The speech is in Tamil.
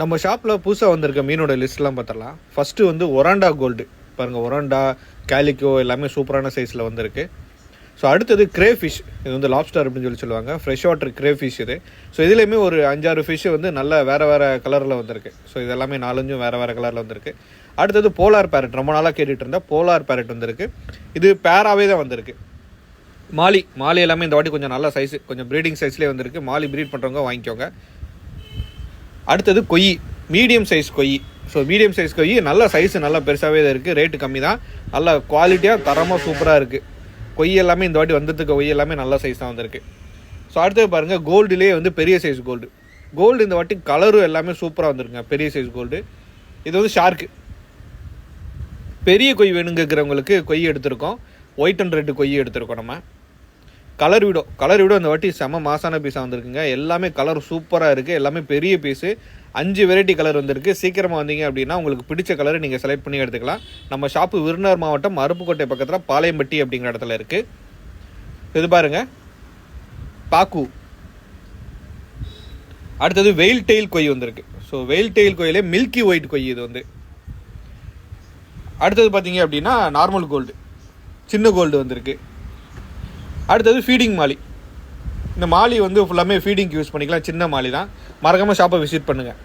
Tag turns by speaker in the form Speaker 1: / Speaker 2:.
Speaker 1: நம்ம ஷாப்பில் புதுசாக வந்திருக்க மீனோட லிஸ்ட்லாம் பார்த்துடலாம் ஃபஸ்ட்டு வந்து ஒராண்டா கோல்டு பாருங்கள் ஒராண்டா கேலிக்கோ எல்லாமே சூப்பரான சைஸில் வந்திருக்கு. ஸோ அடுத்தது க்ரே ஃபிஷ் இது வந்து லாப்ஸ்டர் அப்படின்னு சொல்லி சொல்லுவாங்க. ஃப்ரெஷ் வாட்டர் க்ரே ஃபிஷ் இது. ஸோ இதுலேயுமே ஒரு அஞ்சாறு ஃபிஷ்ஷு வந்து நல்ல வேறு வேறு கலரில் வந்திருக்கு. ஸோ இது எல்லாமே நாலஞ்சும் வேறு வேறு கலரில் வந்திருக்கு. அடுத்தது போலார் பேரட் ரொம்ப நாளாக கேட்டுகிட்டு இருந்தால் போலார் பேரட் வந்திருக்கு. இது பேராகவே தான் வந்திருக்கு. மாலி மாலி எல்லாமே இந்த வாட்டி கொஞ்சம் நல்ல சைஸ் கொஞ்சம் ப்ரீடிங் சைஸ்லேயே வந்திருக்கு. மாலி ப்ரீட் பண்ணுறவங்க வாங்கிக்கோங்க. அடுத்தது koi. Medium size koi. So medium size koi நல்ல சைஸ் நல்லா பெருசாகவே தான் இருக்குது ரேட்டு கம்மி தான். நல்ல குவாலிட்டியாக தரமாக சூப்பராக இருக்குது கொய் எல்லாமே இந்த வாட்டி வந்ததுக்கு கொய் எல்லாமே நல்ல சைஸ் தான் வந்திருக்கு. ஸோ அடுத்தது பாருங்கள் கோல்டுலேயே வந்து பெரிய சைஸ் கோல்டு கோல்டு இந்த வாட்டி கலரும் எல்லாமே சூப்பராக வந்திருக்குங்க. பெரிய சைஸ் கோல்டு இது வந்து ஷார்க்கு பெரிய கொய் வேணுங்கிறவங்களுக்கு கொய் எடுத்திருக்கோம். ஒயிட் அண்ட் ரெட்டு கொய் எடுத்திருக்கோம் நம்ம. கலர் விடோ கலர் விடோ இந்த வாட்டி செம மாசான பீஸாக வந்திருக்குங்க. எல்லாமே கலர் சூப்பராக இருக்குது எல்லாமே பெரிய பீஸு அஞ்சு வெரைட்டி கலர் வந்திருக்கு. சீக்கிரமாக வந்தீங்க அப்படின்னா உங்களுக்கு பிடிச்ச கலரை நீங்கள் செலக்ட் பண்ணி எடுத்துக்கலாம். நம்ம ஷாப்பு விருதுநகர் மாவட்டம் அருப்புக்கோட்டை பக்கத்தில் பாளையம்பட்டி அப்படிங்கிற இடத்துல இருக்குது இது பாருங்க. பாக்கு. அடுத்தது வெயில் டெயில் கொய் வந்திருக்கு. ஸோ வெயில் டெயில் கொயிலே மில்கி ஒயிட் கொய் இது வந்து. அடுத்தது பார்த்தீங்க அப்படின்னா நார்மல் கோல்டு சின்ன கோல்டு வந்திருக்கு. அடுத்தது ஃபீடிங் மாலி. இந்த மாலி வந்து ஃபுல்லாமே ஃபீடிங்க்கு யூஸ் பண்ணிக்கலாம். சின்ன மாலி தான். மறக்காமல் ஷாப்பை விசிட் பண்ணுங்கள்